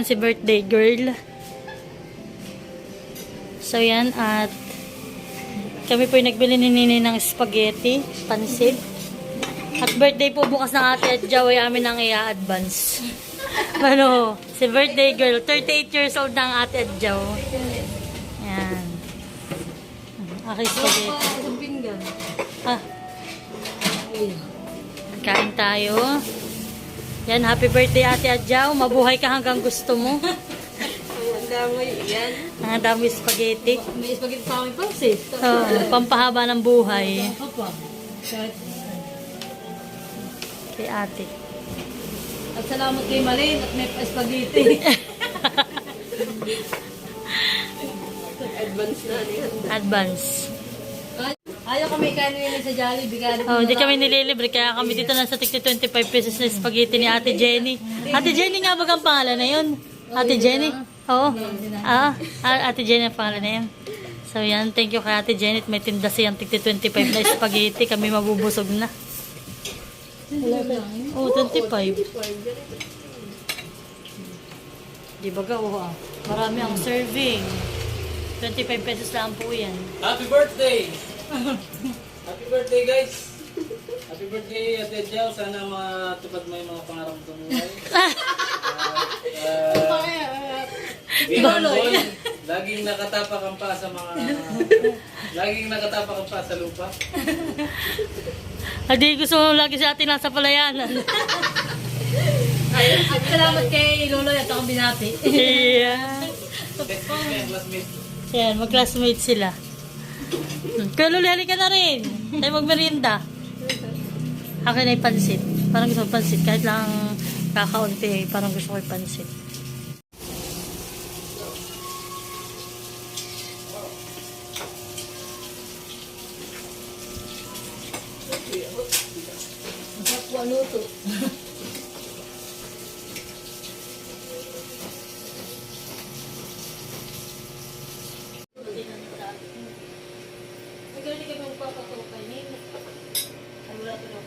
Yan si birthday girl. So, yan at kami po yung nagbili ni Nini ng spaghetti, pansit. At birthday po bukas ng ate at Joey amin ang i-advance. ano, si birthday girl, 38 years old ang ate at Jow. Yan. Aking spaghetti. Ah, kain tayo. Yan, happy birthday ate Adjaw. Mabuhay ka hanggang gusto mo. Ang dami yan. Ang dami spaghetti. May spaghetti sa akin pansit. Oh, pampahaba ng buhay kay ate. At salamat kay Malin at may spaghetti. Advance na niya. Advance. Ayaw kami kain nila sa Jollibee. Kaya Oh, hindi kami nililibre kaya kami dito na sa tigti 25 pesos na spaghetti ni Ate Jenny. Ate Jenny nga bagang pangalan na yun? Ate Jenny? Oo. Ah, ah, Ate Jenny ang pangalan na yun. So yan, thank you kay Ate Jenny. May tinda siyang tigti 25 na spaghetti. Kami mabubusog na. Oh, 25. Di ba ga, oh, ah. Marami ang serving. 25 pesos lang po yan. Happy birthday! Happy birthday guys! Happy birthday Ate Jao. Sana matupad mo yung mga pangarap mo sa buhay. Uh, uh, Binoy, laging nakatapak ang pa sa mga... laging nakatapak ang pa sa lupa. Hindi gusto mo lagi si ate nasa palayanan. At salamat kay Lolo at ako binati. yeah. Yan, mag-classmate sila. Kaya Luli, halika na rin. Tayo magmerienda. Akin ay pansit. Parang gusto pansit. Kahit lang kakaunti, parang gusto ko pansit.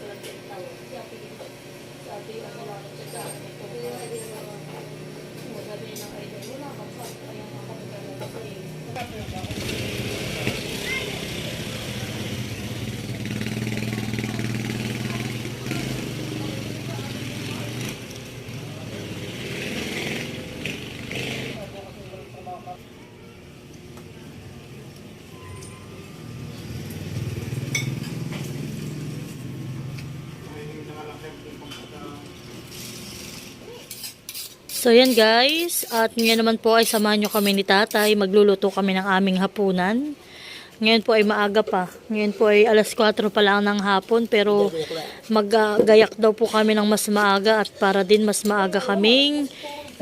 Wala ko na pala ng tao. Si Ate dito. Si Ate yung ano lang siya sa akin. Ito. Sabi niya ng idol. Wala kang pa. Kaya nga kami gano'n kasi. So yan guys, at ngayon naman po ay samahan nyo kami ni tatay, magluluto kami ng aming hapunan. Ngayon po ay maaga pa, ngayon po ay alas 4 pa lang ng hapon pero maggayak daw po kami ng mas maaga at para din mas maaga kaming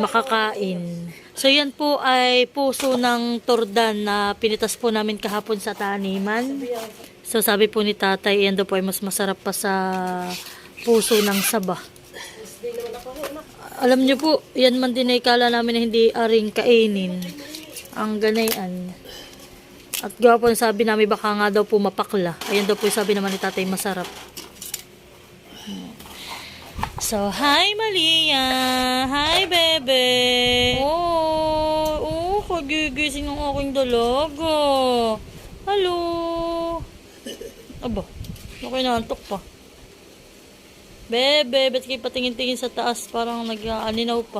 makakain. So yan po ay puso ng tordan na pinitas po namin kahapon sa taniman. So sabi po ni tatay, yan daw po ay mas masarap pa sa puso ng saba. Alam niyo po, yan man din ay kala namin na hindi aring kainin. Ang ganayan. At gawapon sabi namin baka nga daw po mapakla. Ayan daw po sabi naman ni tatay masarap. So, hi Malia! Hi bebe! Oh, oh, kagigising ng aking dalaga. Hello! Aba, ako inaantok pa. Bebe, ba't kayo patingin-tingin sa taas? Parang nag-aninaw pa.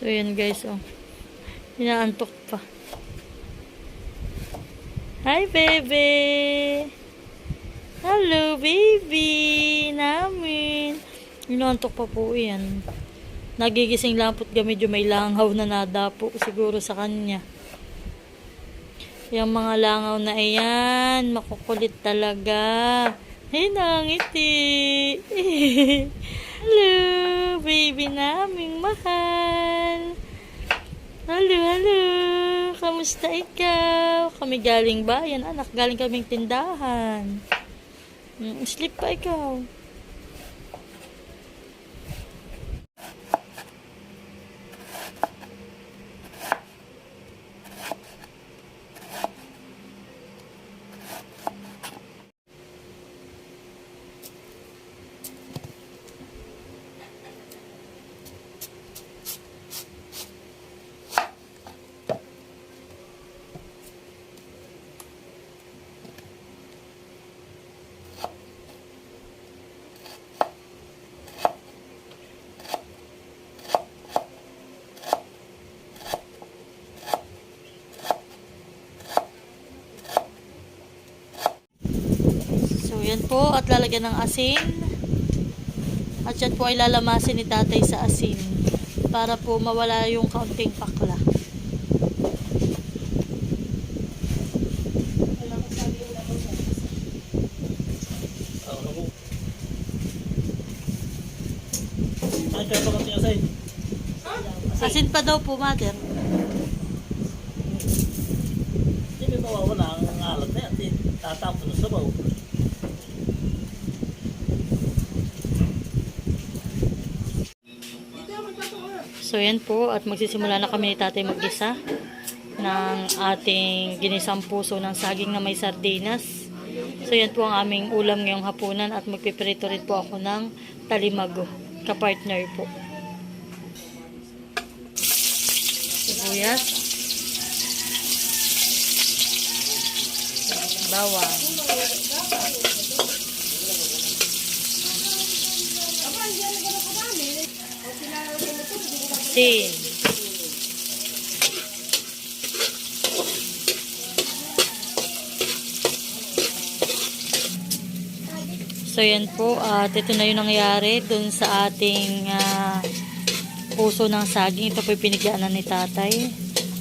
So, yun guys, oh. Inaantok pa. Hi, baby! Hello, baby! Namin! Inaantok pa po yan. Nagigising lang po't medyo may langhaw na nadapo siguro sa kanya. Yung mga langaw na iyan, makukulit talaga. Ay, nangiti. hello, baby naming mahal. Hello, hello. kamusta ikaw? Kami galing bayan, anak. Galing kaming tindahan. Mm, sleep pa ikaw. Po. At lalagyan ng asin. At yan po ay lalamasin ni tatay sa asin. Para po mawala yung kaunting pakla. Asin pa daw po, mother. Hindi may mawawala ang alat na yan. Tatapon na sa So yan po at magsisimula na kami ni tatay mag-isa ng ating ginisang puso ng saging na may sardinas. So yan po ang aming ulam ngayong hapunan at magpiprito rin po ako ng talimago kapartner po. Sibuyas. Bawang. Sin. So yan po, at ito na yung nangyari dun sa ating ah, puso ng saging. Ito po yung pinigyanan ni tatay.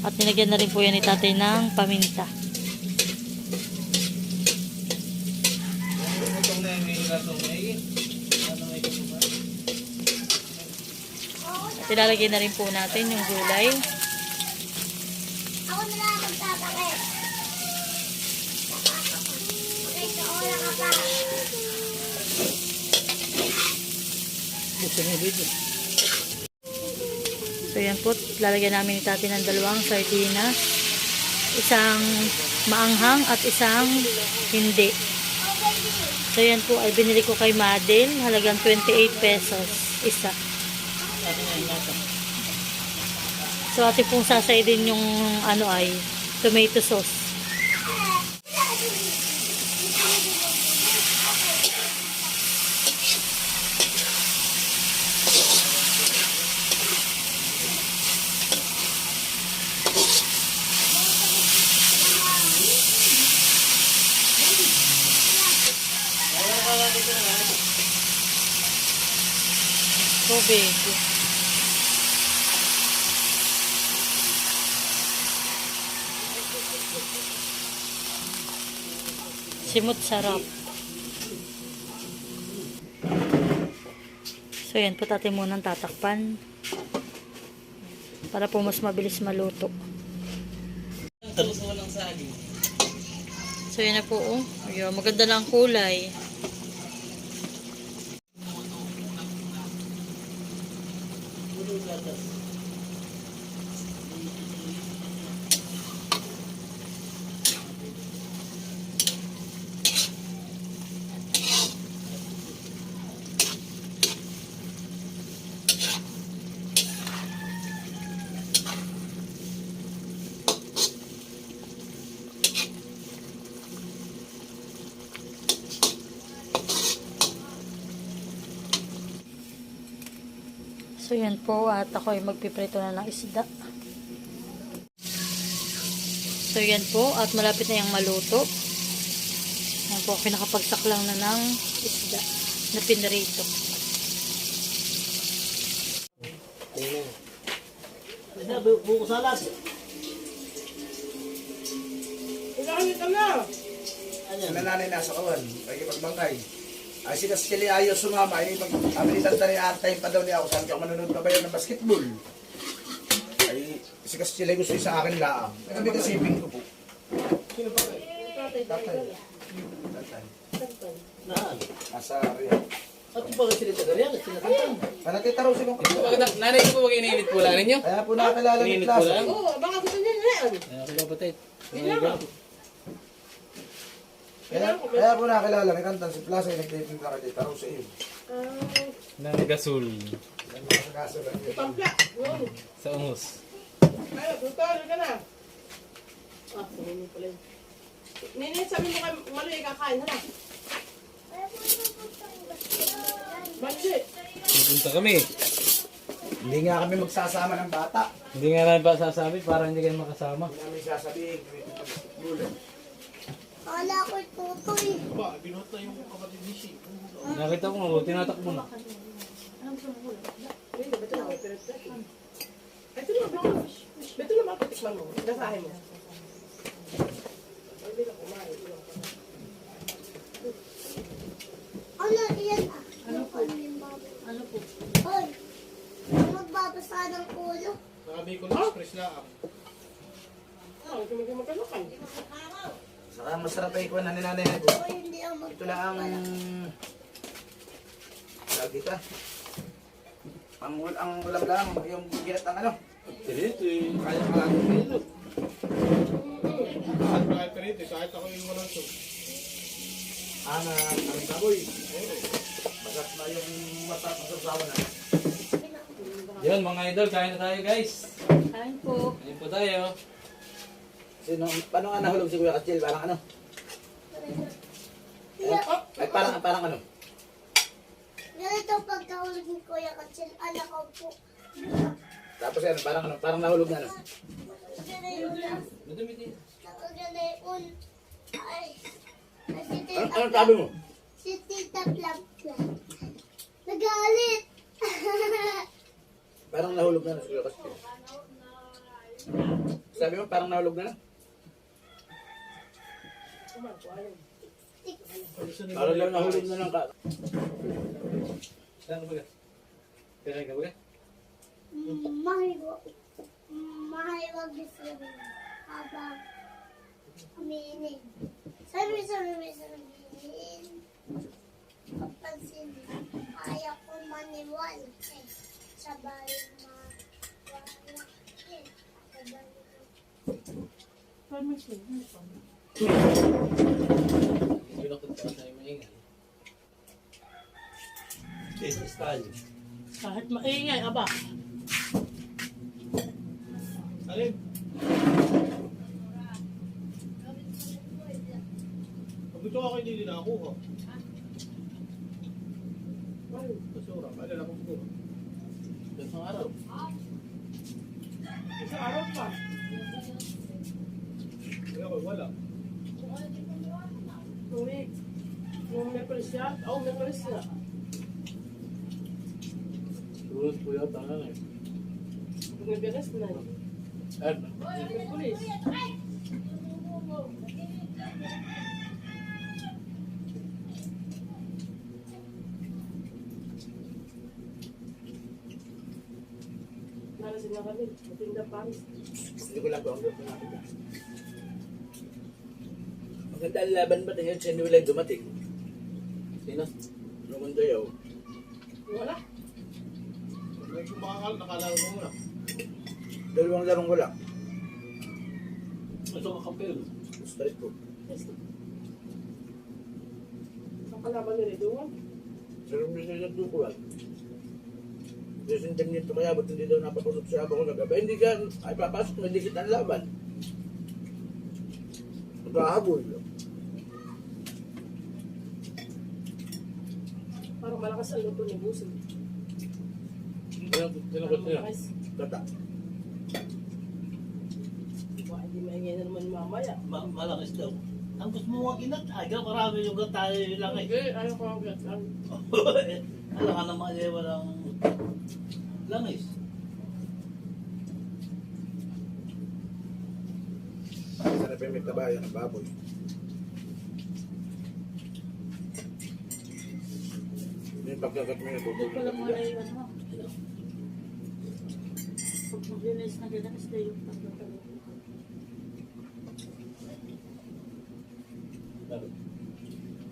At nilagyan na rin po yan ni tatay ng paminta. Itong na may gatong may ano may kasukan. At ilalagay na rin po natin yung gulay. Ako na lang magtatakit. So yan po, lalagyan namin ni tatay ng dalawang sardinas. Isang maanghang at isang hindi. So yan po ay binili ko kay Madel. Halagang 28 pesos isa. Atin na yung nasa. So ate pong sasay din yung ano ay tomato sauce. Tubig. Simot sarap. So yan po tatin muna tatakpan. Para po mas mabilis maluto. So yan na po oh. Ayun, maganda na ang kulay. So yan po at ako ay magpiprito na ng isda. So yan po at malapit na yung maluto. Yan po pinakapagsak lang na ng isda na pinarito. Bu- buko salat. Ayan. nananay nasa kawan, pagi pagbangkay. Ay sila sili ayaw sumama, ay pag abilitan tani atay pa daw niya ako, saan ka manunod pa ba yun ng basketball? Ay Si Castilla gusto sa akin laang. Kami kasi ping ko po. Tatay, Tatay. tatay. Tatay. Naan? Nasa Rio. At yung pag sila sa ganyan, at sinakatan. Manatita raw silang Ito, bakit- Nanay ko pag iniinit po lang ninyo? Kaya po po Plaza. lang? Oo, baka gusto niya yan. Kaya ako kapatid. Kaya, kaya po nakakilala ni Kantan si Plaza yung nagtitinda ka dito raw sa iyo. Ah, Ng gasol Yan mga kagaso lang yun. Pampya. Oo. sa umus. Ayun, tutol ka na. Ah, sumini pala yun. Nini, sabi mo kay Maloy, kakain na na. Mali. Pupunta kami. Hindi nga kami magsasama ng bata. Hindi nga namin pa sasabi para hindi kayo makasama. Hindi namin sasabihin. Kami ito pag-basketball. Kala ko tutoy. Nakita ko nga, tinatakbo na. Uy, ba't na may pinagtay? Ito na, baka. Ito na, mapatikman mo. Gasahin mo. Ay, hindi na kumain. Hindi na kumain. Ano yan ah? Ano po? Ano po? Hoy! Magbabasa ng ulo. Ah, ito maging magkalakan. Saka masarap ay ikuha na ni nanay ako. Ito lang ang... Dito ah. Ang, ang ulam lang, yung ginat ang ano. Ito eh. Kaya ka lang dito. Ana, ang baboy. Bagat na yung masarap na sasawa na. Yun mga idol, kain na tayo guys. Kain po. Kain po tayo. Sino, paano nga nahulog si Kuya Kachil? Parang ano? Ay, parang, parang ano? Ganito pagkahulog ni Kuya Katsil, anak ko po. Tapos ano, parang ano, parang nahulog na ano? Nakaganayon. Ay, ay, si Ano, Tita anong sabi mo? Si Tita Plap Plap. Nagalit. Parang nahulog na ano si Kuya Kachil. Sabi mo, parang nahulog na ano? Parang lang nahulog na lang ka. Saan ka ba? Kaya ka ba? Mahiwag. Mahiwag gusto rin. Habang umiinig. Sabi, sabi, sabi, sabihin. Kapansin, kaya ko maniwala. Eh, sabay mawala. Eh, sabay Sinakot ka sa maingay. style. Kahit maingay, aba. Alin? Ito ako hindi din nakakuha. Basura, kailan ako siguro. Isang araw. Isang araw pa. Kaya ako wala. Yung may presya. Oo, may presya. Tulad po yata nga eh. Pag may bilas na yun. Ano? May pulis. Nalasin na kami. Matinda Paris. Hindi ko lang natin. Maganda ang laban ba tayo sa Life dumating? Sino? Naman tayo. Wala. May kumakakal, nakalaro mo muna. Dalawang larong wala. Ito ka kapil. Straight ko. Ang kalaban nila doon. Pero hindi siya nagtukulan. Desintim nito kaya ba't hindi daw napapasok siya ako kagabi? Hindi ka, ay papasok mo, hindi kita laban. Nagkahabol. Parang malakas ang luto ni Busi. Parang niya. malakas. Kata. Baka hindi maingay na naman mamaya. Ma- malakas daw. Ang gusto mo nga ginat, ayaw marami yung tayo lang eh. Okay, ayaw ko ang gatang. Alam ka naman eh, walang langis. Sana pa yung may kabayan baboy. Pagkagat mo yung Doon pala mga yung ano. Maglinis na ganun, stay yung.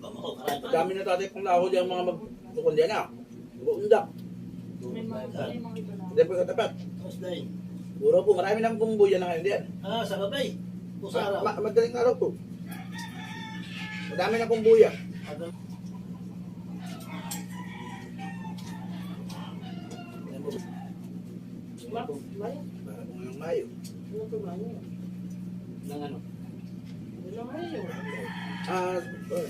Oo, karami. Dami na tatay kung nahuli ang mga magtukon diyan ah. Buundak. May mga, may mga iba na. Hindi po sa tapat. Tapos dahil. Puro po, marami nang bumbuya na ngayon diyan. Ah, sa gabay. Ma- Pusara. ma- madaling araw po. Madami na bumbuya. Ma, Maya. Para po ngayong Mayo. Ano to Maya? Nang ano? Ano Maya? Ah, uh,